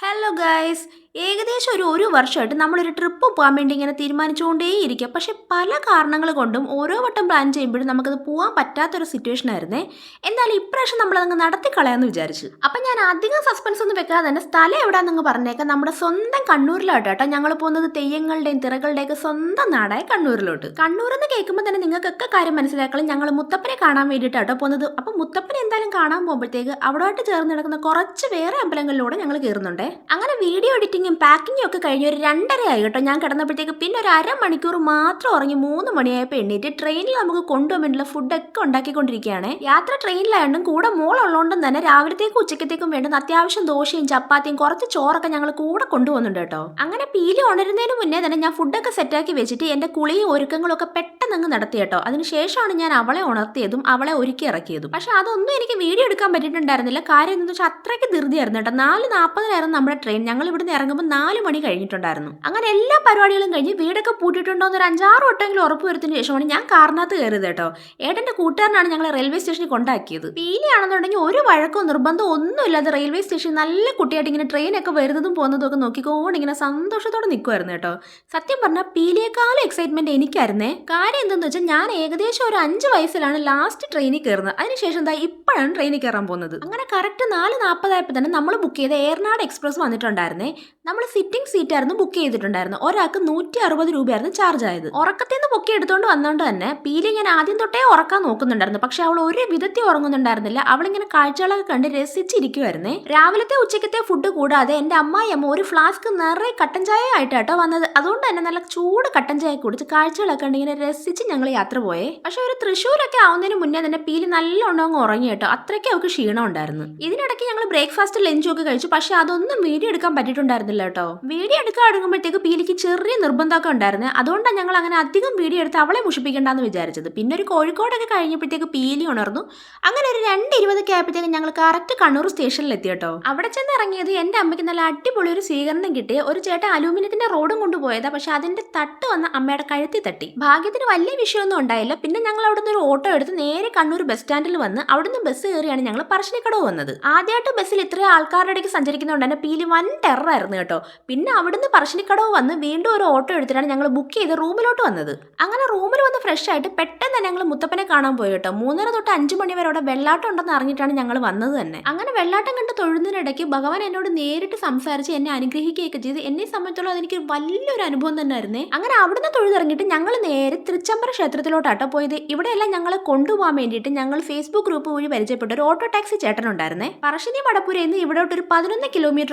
Hello guys ഏകദേശം ഒരു ഒരു വർഷമായിട്ട് നമ്മളൊരു ട്രിപ്പ് പോകാൻ വേണ്ടി ഇങ്ങനെ തീരുമാനിച്ചുകൊണ്ടേയിരിക്കുക. പക്ഷേ പല കാരണങ്ങൾ കൊണ്ടും ഓരോ വട്ടം പ്ലാൻ ചെയ്യുമ്പോഴും നമുക്കത് പോകാൻ പറ്റാത്തൊരു സിറ്റുവേഷൻ ആയിരുന്നേ. എന്നാലും ഇപ്രാവശ്യം നമ്മളതങ്ങ് നടത്തി കളയാന്ന് വിചാരിച്ചു അപ്പം ഞാൻ അധികം സസ്പെൻസ് ഒന്നും വെക്കാതെ തന്നെ സ്ഥലം എവിടെയാണെന്ന് പറഞ്ഞേക്കാം. നമ്മുടെ സ്വന്തം കണ്ണൂരിലോട്ട് കേട്ടോ. ഞങ്ങൾ പോകുന്നത് തെയ്യങ്ങളുടെയും തിറകളുടെയൊക്കെ സ്വന്തം നാടായ കണ്ണൂരിലോട്ട്. കണ്ണൂർ എന്ന് കേൾക്കുമ്പോൾ തന്നെ നിങ്ങൾക്കൊക്കെ കാര്യം മനസ്സിലാക്കണം. ഞങ്ങൾ മുത്തപ്പനെ കാണാൻ വേണ്ടിയിട്ടാട്ടോ പോകുന്നത്. അപ്പം മുത്തപ്പനെ എന്തായാലും കാണാൻ പോകുമ്പോഴത്തേക്ക് അവിടോട്ട് ചേർന്ന് നടക്കുന്ന കുറച്ച് വേറെ അമ്പലങ്ങളിലൂടെ ഞങ്ങൾ കയറുന്നുണ്ട്. അങ്ങനെ വീഡിയോ എഡിറ്റിങ്ങും പാക്കിങ്ങും ഒക്കെ കഴിഞ്ഞ് ഒരു രണ്ടര ആയി കേട്ടോ. ഞാൻ കിടന്നപ്പോഴത്തേക്ക് പിന്നെ ഒരു അരമണിക്കൂർ മാത്രം ഉറങ്ങി മൂന്ന് മണിയായപ്പോൾ എണ്ണീറ്റ് ട്രെയിനിൽ നമുക്ക് കൊണ്ടുപോകാൻ ഫുഡൊക്കെ ഉണ്ടാക്കിക്കൊണ്ടിരിക്കുകയാണ്. യാത്ര ട്രെയിനിലായിരുന്നു കൂടെ മോളുള്ളതുകൊണ്ടും തന്നെ രാവിലത്തേക്കും ഉച്ചക്കത്തേക്കും വേണ്ടുന്ന അത്യാവശ്യം ദോശയും ചപ്പാത്തിയും കുറച്ച് ചോറൊക്കെ ഞങ്ങൾ കൂടെ കൊണ്ടുപോകുന്നുണ്ട് കേട്ടോ. അങ്ങനെ പീലി ഉണരുന്നതിന് മുന്നേ തന്നെ ഞാൻ ഫുഡൊക്കെ സെറ്റാക്കി വെച്ചിട്ട് എന്റെ കുളിയും ഒരുക്കങ്ങളൊക്കെ പെട്ടെന്ന് അങ്ങ് നടത്തി കേട്ടോ. അതിനുശേഷമാണ് ഞാൻ അവളെ ഉണർത്തിയതും അവളെ ഒരുക്കി ഇറക്കിയതും. പക്ഷെ അതൊന്നും എനിക്ക് വീഡിയോ എടുക്കാൻ പറ്റിയിട്ടുണ്ടായിരുന്നില്ല. കാര്യം എന്താണെന്ന് വെച്ചാൽ അത്രയ്ക്ക് ധൃതിയായിരുന്നു കേട്ടോ. നാല് നാൽപ്പതിനായിരുന്നു നമ്മുടെ ട്രെയിൻ ഞങ്ങൾ ഇവിടുന്ന് ഇറങ്ങുമ്പോൾ നാല് മണി കഴിഞ്ഞിട്ടുണ്ടായിരുന്നു. അങ്ങനെ എല്ലാ പരിപാടികളും കഴിഞ്ഞ് വീടൊക്കെ പൂട്ടിയിട്ടുണ്ടോ എന്നൊരു അഞ്ചാറ് വട്ടമെങ്കിലും ഉറപ്പ് വരുത്തിന് ശേഷമാണ് ഞാൻ കാറിനകത്ത് കയറിയത് കേട്ടോ. ഏട്ടന്റെ കൂട്ടുകാരനാണ് ഞങ്ങളെ റെയിൽവേ സ്റ്റേഷനിൽ കൊണ്ടാക്കിയത്. പീലിയാണെന്നുണ്ടെങ്കിൽ ഒരു വഴക്കോ നിർബന്ധമോ ഒന്നുമില്ലാതെ റെയിൽവേ സ്റ്റേഷനിൽ നല്ല കുട്ടിയായിട്ട് ഇങ്ങനെ ട്രെയിനൊക്കെ വരുന്നതും പോകുന്നതും ഒക്കെ നോക്കിക്കോണ്ട് ഇങ്ങനെ സന്തോഷത്തോടെ നിൽക്കുമായിരുന്നു കേട്ടോ. സത്യം പറഞ്ഞാൽ പീലിയേക്കാളും എക്സൈറ്റ്മെന്റ് എനിക്കായിരുന്നേ. കാര്യം എന്തെന്ന് വെച്ചാൽ ഞാൻ ഏകദേശം ഒരു അഞ്ച് വയസ്സിലാണ് ലാസ്റ്റ് ട്രെയിനിൽ കയറുന്നത്. അതിനുശേഷം എന്താ ഇപ്പോഴാണ് ട്രെയിനിൽ കയറാൻ പോകുന്നത്. അങ്ങനെ കറക്റ്റ് നാല് നാൽപ്പതായപ്പോൾ തന്നെ നമ്മൾ ബുക്ക് ചെയ്ത എയർനാട് എക്സ്പ്രസ് വന്നിട്ടുണ്ടായിരുന്നേ. നമ്മൾ സിറ്റിംഗ് സീറ്റ് ആയിരുന്നു ബുക്ക് ചെയ്തിട്ടുണ്ടായിരുന്നു. ഒരാൾക്ക് നൂറ്റി അറുപത് രൂപയായിരുന്നു ചാർജ് ആയത്. ഉറക്കത്തിൽ നിന്ന് ബുക്ക് എടുത്തോണ്ട് വന്നോണ്ട് തന്നെ പീലി ഞാൻ ആദ്യം തൊട്ടേ ഉറക്കാൻ നോക്കുന്നുണ്ടായിരുന്നു. പക്ഷെ അവൾ ഒരു വിധത്തിൽ ഉറങ്ങുന്നുണ്ടായിരുന്നില്ല. അവളിങ്ങനെ കാഴ്ചകളൊക്കെ കണ്ട് രസിച്ചിരിക്കുമായിരുന്നേ രാവിലത്തെ ഉച്ചക്കത്തെ ഫുഡ് കൂടാതെ എന്റെ അമ്മായിയമ്മ ഒരു ഫ്ലാസ്ക് നിറയെ കട്ടൻ ചായ ആയിട്ടാട്ടോ വന്നത്. അതുകൊണ്ട് തന്നെ നല്ല ചൂട് കട്ടൻ ചായ കുടിച്ച് കാഴ്ചകളൊക്കെ കണ്ട് ഇങ്ങനെ രസിച്ച് ഞങ്ങൾ യാത്ര പോയേ. പക്ഷെ ഒരു തൃശ്ശൂരൊക്കെ ആവുന്നതിന് മുന്നേ തന്നെ പീലി നല്ലോണം അങ്ങ് ഉറങ്ങി കേട്ടോ അത്രയ്ക്ക് അവൾക്ക് ക്ഷീണം ഉണ്ടായിരുന്നു ഇതിനിടയ്ക്ക് ഞങ്ങൾ ബ്രേക്ക്ഫാസ്റ്റ് ലഞ്ചും ഒക്കെ കഴിച്ചു. പക്ഷെ അതൊന്നും വീഡിയോ എടുക്കാൻ പറ്റിയിട്ടുണ്ടായിരുന്നില്ല കേട്ടോ. വീഡിയോ എടുക്കാൻ തുടങ്ങുമ്പോഴത്തേക്ക് പീലിക്ക് ചെറിയ നിർബന്ധമൊക്കെ ഉണ്ടായിരുന്നു. അതുകൊണ്ടാണ് ഞങ്ങൾ അങ്ങനെ അധികം വീഡിയോ എടുത്ത് അവളെ മുഷിപ്പിക്കണ്ടെന്ന് വിചാരിച്ചത്. പിന്നെ ഒരു കോഴിക്കോടൊക്കെ കഴിഞ്ഞപ്പോഴത്തേക്ക് പീലി ഉണർന്നു. അങ്ങനെ ഒരു രണ്ട് ഇരുപതൊക്കെ ആയപ്പോഴത്തേക്ക് ഞങ്ങൾ കറക്റ്റ് കണ്ണൂർ സ്റ്റേഷനിൽ എത്തി കേട്ടോ. അവിടെ ചെന്ന് ഇറങ്ങിയത് എന്റെ അമ്മയ്ക്ക് നല്ല അടിപൊളി ഒരു സ്വീകരണം കിട്ടി. ഒരു ചേട്ടൻ അലൂമിനിയത്തിന്റെ റോഡും കൊണ്ടുപോയതാ. പക്ഷെ അതിന്റെ തട്ട് വന്ന് അമ്മയുടെ കഴുത്തി തട്ടി. ഭാഗ്യത്തിന് വലിയ വിഷയമൊന്നും ഉണ്ടായില്ല. പിന്നെ ഞങ്ങൾ അവിടുന്ന് ഒരു ഓട്ടോ എടുത്ത് നേരെ കണ്ണൂർ ബസ് സ്റ്റാൻഡിൽ വന്ന് അവിടുന്ന് ബസ് കയറിയാണ് ഞങ്ങൾ പറശ്ശിനിക്കടവ് വന്നത്. ആദ്യമായിട്ട് ബസ്സിൽ ഇത്രയും ആൾക്കാരുടെ ഇടയ്ക്ക് സഞ്ചരിക്കുന്നതുകൊണ്ട് തന്നെ പീലി വൻ ടെററായിരുന്നു കേട്ടോ. പിന്നെ അവിടുന്ന് പറശ്ശിനിക്കടവ് വന്ന് വീണ്ടും ഒരു ഓട്ടോ എടുത്തിട്ടാണ് ഞങ്ങൾ ബുക്ക് ചെയ്ത് റൂമിലോട്ട് വന്നത്. അങ്ങനെ റൂമിൽ വന്ന് ഫ്രഷ് ആയിട്ട് പെട്ടെന്ന് തന്നെ ഞങ്ങൾ മുത്തപ്പനെ കാണാൻ പോയി കേട്ടോ. മൂന്നര തൊട്ട് അഞ്ചു മണി വരെ അവിടെ വെള്ളാട്ടം ഉണ്ടെന്ന് അറിഞ്ഞിട്ടാണ് ഞങ്ങൾ വന്നത് തന്നെ. അങ്ങനെ വെള്ളാട്ടം കണ്ട് തൊഴുന്നതിനിടയ്ക്ക് ഭഗവാൻ എന്നോട് നേരിട്ട് സംസാരിച്ച് എന്നെ അനുഗ്രഹിക്കുകയൊക്കെ ചെയ്ത് എന്നെ സംബന്ധിച്ചോളം അതെനിക്ക് വലിയൊരു അനുഭവം തന്നെ ആയിരുന്നേ അങ്ങനെ അവിടുന്ന് തൊഴുതിറങ്ങിയിട്ട് ഞങ്ങൾ നേരെ തൃച്ചംബര ക്ഷേത്രത്തിലോട്ടാട്ടോ പോയത്. ഇവിടെയെല്ലാം ഞങ്ങളെ കൊണ്ടുപോകാൻ വേണ്ടിയിട്ട് ഞങ്ങൾ ഫേസ്ബുക്ക് ഗ്രൂപ്പ് വഴി പരിചയപ്പെട്ട ഒരു ഓട്ടോ ടാക്സി ചേട്ടനുണ്ടായിരുന്നേ. പറശ്ശിനി മടപ്പുരയിൽ നിന്ന് ഇവിടോട്ട് ഒരു പതിനൊന്ന്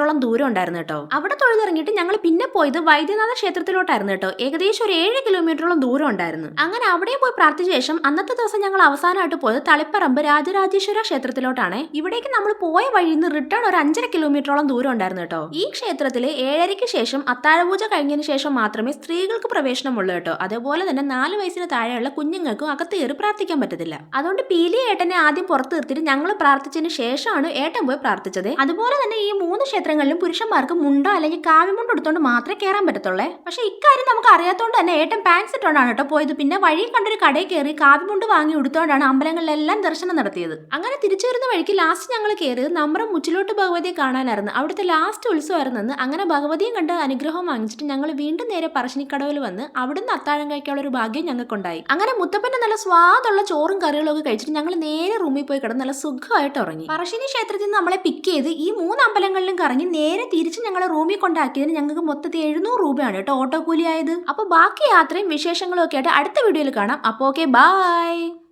കിലോമീറ്ററോളം ദൂരം ഉണ്ടായിരുന്നു കേട്ടോ. അവിടെ തൊഴുതിറങ്ങിയിട്ട് ഞങ്ങൾ പിന്നെ പോയത് വൈദ്യനാഥ ക്ഷേത്രത്തിലോട്ടായിരുന്നു കേട്ടോ. ഏകദേശം ഒരു ഏഴ് കിലോമീറ്ററോളം ദൂരം ഉണ്ടായിരുന്നു. അങ്ങനെ അവിടെയും പോയി പ്രാർത്ഥിച്ച ശേഷം അന്നത്തെ ദിവസം ഞങ്ങൾ അവസാനമായിട്ട് പോയത് തളിപ്പറമ്പ് രാജരാജേശ്വര ക്ഷേത്രത്തിലോട്ടാണ്. ഇവിടേക്ക് നമ്മൾ പോയ വഴിയിൽ നിന്ന് റിട്ടേൺ ഒരു അഞ്ചര കിലോമീറ്ററോളം ദൂരം ഉണ്ടായിരുന്നു കേട്ടോ. ഈ ക്ഷേത്രത്തിൽ ഏഴരയ്ക്ക് ശേഷം അത്താഴപൂജ കഴിഞ്ഞതിന് ശേഷം മാത്രമേ സ്ത്രീകൾക്ക് പ്രവേശനമുള്ളൂ കേട്ടോ. അതേപോലെ തന്നെ നാല് വയസ്സിന് താഴെയുള്ള കുഞ്ഞുങ്ങൾക്കും അകത്ത് കയറി പ്രാർത്ഥിക്കാൻ പറ്റത്തില്ല. അതുകൊണ്ട് പീലി ഏട്ടനെ ആദ്യം പുറത്തു നിർത്തിയിട്ട് ഞങ്ങൾ പ്രാർത്ഥിച്ചതിന് ശേഷമാണ് ഏട്ടൻ പോയി പ്രാർത്ഥിച്ചത്. അതുപോലെ തന്നെ ഈ മൂന്ന് ക്ഷേത്രങ്ങളിലും പുരുഷന്മാർക്ക് മുണ്ടോ അല്ലെങ്കിൽ കാവ്യമുണ്ട് എടുത്തോണ്ട് മാത്രമേ കയറാൻ പറ്റത്തുള്ളേ? പക്ഷെ ഇക്കാര്യം നമുക്ക് അറിയാത്തതുകൊണ്ട് തന്നെ ഏട്ടൻ പാൻസ് ഇട്ടോണ്ടാണ് കേട്ടോ പോയത്. പിന്നെ വഴി കണ്ടൊരു കടയിൽ കയറി കാവ്യമുണ്ട് വാങ്ങി ഉടുത്തോണ്ടാണ് അമ്പലങ്ങളിലെല്ലാം ദർശനം നടത്തിയത്. അങ്ങനെ തിരിച്ചു വരുന്ന വഴിക്ക് ലാസ്റ്റ് ഞങ്ങൾ കയറിയത് നമ്മുടെ മുച്ചിലോട്ട് ഭഗവതിയെ കാണാനായിരുന്നു. അവിടുത്തെ ലാസ്റ്റ് ഉത്സവമായിരുന്നു അങ്ങനെ ഭഗവതിയും കണ്ട് അനുഗ്രഹം വാങ്ങിച്ചിട്ട് ഞങ്ങൾ വീണ്ടും നേരെ പറശ്ശിനിക്കടവിൽ വന്ന് അവിടുന്ന് അത്താഴം കഴിക്കാനുള്ള ഒരു ഭാഗ്യം ഞങ്ങൾക്കുണ്ടായി. അങ്ങനെ മുത്തപ്പന്റെ നല്ല സ്വാദുള്ള ചോറും കറികളും ഒക്കെ കഴിച്ചിട്ട് ഞങ്ങൾ നേരെ റൂമിൽ പോയി കിടന്ന് നല്ല സുഖമായിട്ട് ഉറങ്ങി. പറശ്ശിനി ക്ഷേത്രത്തിൽ നിന്ന് നമ്മളെ പിക്ക് ചെയ്ത് ഈ മൂന്ന് അമ്പലങ്ങളിലും കറങ്ങി നേരെ തിരിച്ച് ഞങ്ങളെ റൂമിൽ കൊണ്ടാക്കിയതിന് ഞങ്ങൾക്ക് മൊത്തത്തിൽ എഴുന്നൂറ് രൂപയാണ് കേട്ടോ ഓട്ടോ കൂലിയായത് അപ്പോൾ ബാക്കി യാത്രയും വിശേഷങ്ങളും ഒക്കെ ആയിട്ട് അടുത്ത വീഡിയോയിൽ കാണാം. അപ്പോൾ ഓക്കെ ബൈ